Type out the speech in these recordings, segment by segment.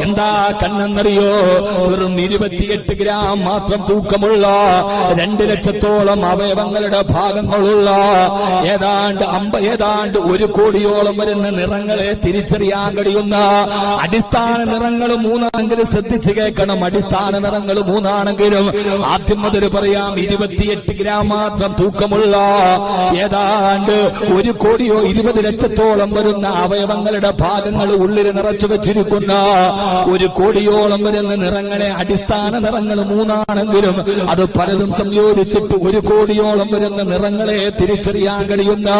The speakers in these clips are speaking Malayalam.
എന്താ കണ്ണെന്നറിയോ? വെറും ഇരുപത്തിയെട്ട് ഗ്രാം മാത്രം തൂക്കമുള്ള രണ്ട് ലക്ഷത്തോളം അവയവങ്ങളുടെ ഭാഗങ്ങളുള്ള ഏതാണ്ട് അമ്പ ഏതാണ്ട് ഒരു കോടിയോളം വരുന്ന നിറങ്ങളെ തിരിച്ചറിയാൻ കഴിയുന്ന അടിസ്ഥാന നിറങ്ങൾ മൂന്നാണെങ്കിലും ശ്രദ്ധിച്ചു കേൾക്കണം. അടിസ്ഥാന നിറങ്ങൾ മൂന്നാണെങ്കിലും ആദ്യം മുതൽ പറയാം ഇരുപത്തിയെട്ട് ഗ്രാം മാത്രം തൂക്കമുള്ള ഏതാണ്ട് ഒരു കോടിയോ ഇരുപത് ലക്ഷത്തോളം വരുന്ന അവയവങ്ങളുടെ ഭാഗങ്ങൾ ഉള്ളിൽ നിറച്ചു വെച്ചിരിക്കുന്ന ഒരു കോടിയോളം വരുന്ന നിറങ്ങളെ അടിസ്ഥാന നിറങ്ങൾ മൂന്നാണെങ്കിലും അത് പലതും സംയോജിച്ചിട്ട് ഒരു കോടിയോളം വരുന്ന നിറങ്ങളെ തിരിച്ചറിയാൻ കഴിയുന്ന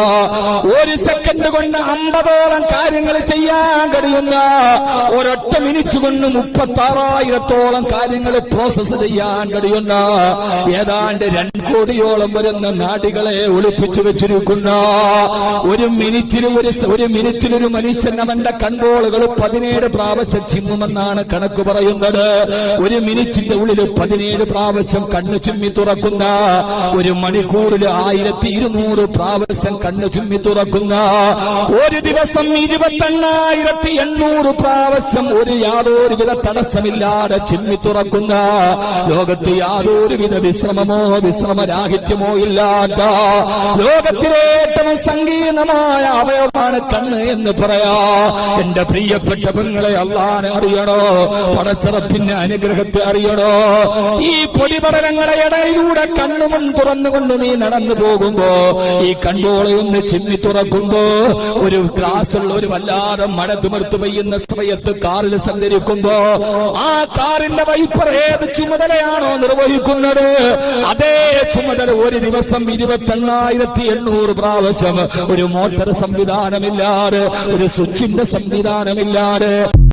ഒരു സെക്കൻഡ് കൊണ്ട് അമ്പതോളം കാര്യങ്ങൾ ചെയ്യാൻ കഴിയുന്ന ഒരൊറ്റ മിനിറ്റ് കൊണ്ട് മുപ്പത്തി ആറായിരത്തോളം കാര്യങ്ങൾ പ്രോസസ് ചെയ്യാൻ കഴിയുന്ന ഏതാണ്ട് രണ്ട് കോടിയോളം വരുന്ന നാടികളെ ഒളിപ്പിച്ചു വെച്ചിരിക്കുന്ന ഒരു മിനിറ്റിൽ ഒരു ഒരു മിനിറ്റിൽ ഒരു മനുഷ്യൻ അവന്റെ കൺട്രോളുകൾ പതിനേഴ് പ്രാവശ്യം ചിമ്മുമെന്നാണ് കണക്ക് പറയുന്നത്. ഒരു മിനിറ്റിന്റെ ഉള്ളിൽ പതിനേഴ് പ്രാവശ്യം കണ്ണ് ചുമ്മി തുറക്കുന്ന ഒരു മണിക്കൂറിൽ ആയിരത്തി ഇരുന്നൂറ് പ്രാവശ്യം കണ്ണ് ചുമ്മി തുറക്കുന്ന ഒരു ദിവസം ഇരുപത്തെണ്ണായിരത്തി എണ്ണൂറ് പ്രാവശ്യം ഒരു യാതൊരു വിധ തടസ്സമില്ലാതെ ചിമ്മി തുറക്കുന്ന ലോകത്ത് യാതൊരുവിധ വിശ്രമമോ വിശ്രമരാഹിത്യമോ ഇല്ലാത്ത ലോകത്തിലെ ഏറ്റവും സങ്കീർണമായ അവയവമാണ് കണ്ണ് എന്ന് പറയാ. എന്റെ പ്രിയപ്പെട്ട പെങ്ങളെ അള്ളാനെ അറിയണോ? പടച്ചറപ്പിന്റെ അനുഗ്രഹത്തെ അറിയണോ? ഈ പൊടിപടലങ്ങളെ ഇടയിലൂടെ കണ്ണുമുൻ തുറന്നുകൊണ്ട് നീ നടന്നു പോകുമ്പോ ഈ കണ്ടോളെ ഒന്ന് ചിമ്മി തുറക്കുമ്പോ ഒരു ഗ്ലാസ്സുള്ള ഒരു വല്ലാതെ മഴ തുമർത്തു പെയ്യുന്ന സമയത്ത് കാറിൽ സഞ്ചരിക്കുമ്പോ ആ കാറിന്റെ വൈപ്പർ ഏത് ചുമതലയാണോ നിർവഹിക്കുന്നത്? അതേ ചുമതല ഒരു ദിവസം ഇരുപത്തെണ്ണായിരത്തി എണ്ണൂറ് പ്രാവശ്യം ഒരു മോട്ടർ സംവിധാനമില്ലാതെ ഒരു സ്വിച്ചിന്റെ സംവിധാനമില്ലാതെ